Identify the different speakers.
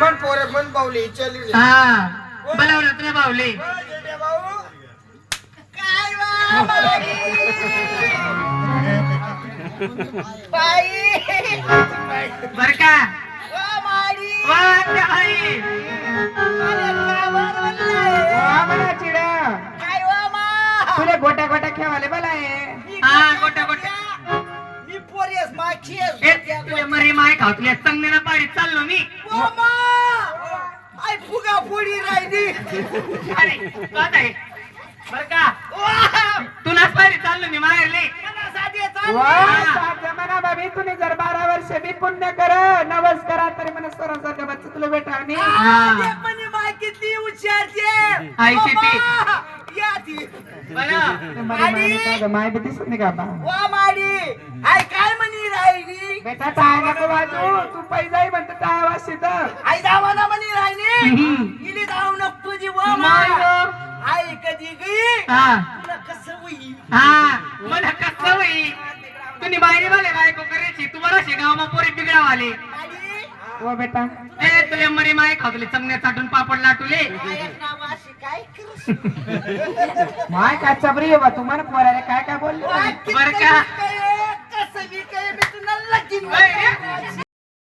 Speaker 1: मन पोरे मन बावली चल रे.
Speaker 2: हा बोलावलं तुला बावले
Speaker 1: भाऊ काय वा बाई? बाई
Speaker 2: बर का
Speaker 1: ओ माडी
Speaker 2: वा त्या.
Speaker 1: अरे काय बनवलंय?
Speaker 3: वा म्हणा चिड्या
Speaker 1: काय वा मा
Speaker 3: तुला गोट्या गोट्या खेळाले बोला आहे
Speaker 1: मी
Speaker 2: हा, गोट्या, गोट्या.
Speaker 1: मी माखी
Speaker 2: ए, तुला मरी माय खाऊ तुला चांगल्या पारीत चाललो मी.
Speaker 1: आय फुगा फोडी राहिली.
Speaker 2: अरे आहे. बर का? तुलाच पारीत चाललो मी माहेरले.
Speaker 3: बाबी तुम्ही जर बारा वर्ष मी पुण्य कर नवस करा तरी मला सरांसारखं बच्च तुला भेटा आणि
Speaker 1: किती हुशारचे
Speaker 2: आईची ती.
Speaker 1: या ती.
Speaker 2: बरं.
Speaker 3: माय माय बी दिसत नाही का बा?
Speaker 1: वा माडी. आय काय
Speaker 3: बेटा टाय नको वाजू तू पैजाई म्हणतो टाय वाजशीत
Speaker 1: आई दावाना म्हणी राहिली. इली जाऊ नको तुझी वा
Speaker 2: गं.
Speaker 1: आई कधी गई
Speaker 2: हा.
Speaker 1: तुला कसं
Speaker 2: हा. मला कसं होई तुम्ही बाहेर वाले बायको करायची. तू बराशे गाव पोरी बिगडावाले
Speaker 3: ओ बेटा.
Speaker 2: ए तुले मरी माय तुले चांगल्या चाटून पापड लाटुले.
Speaker 3: माय काय चबरी बा? तुम्हाला पोराले काय काय बोलले?
Speaker 2: बरं का? Amen.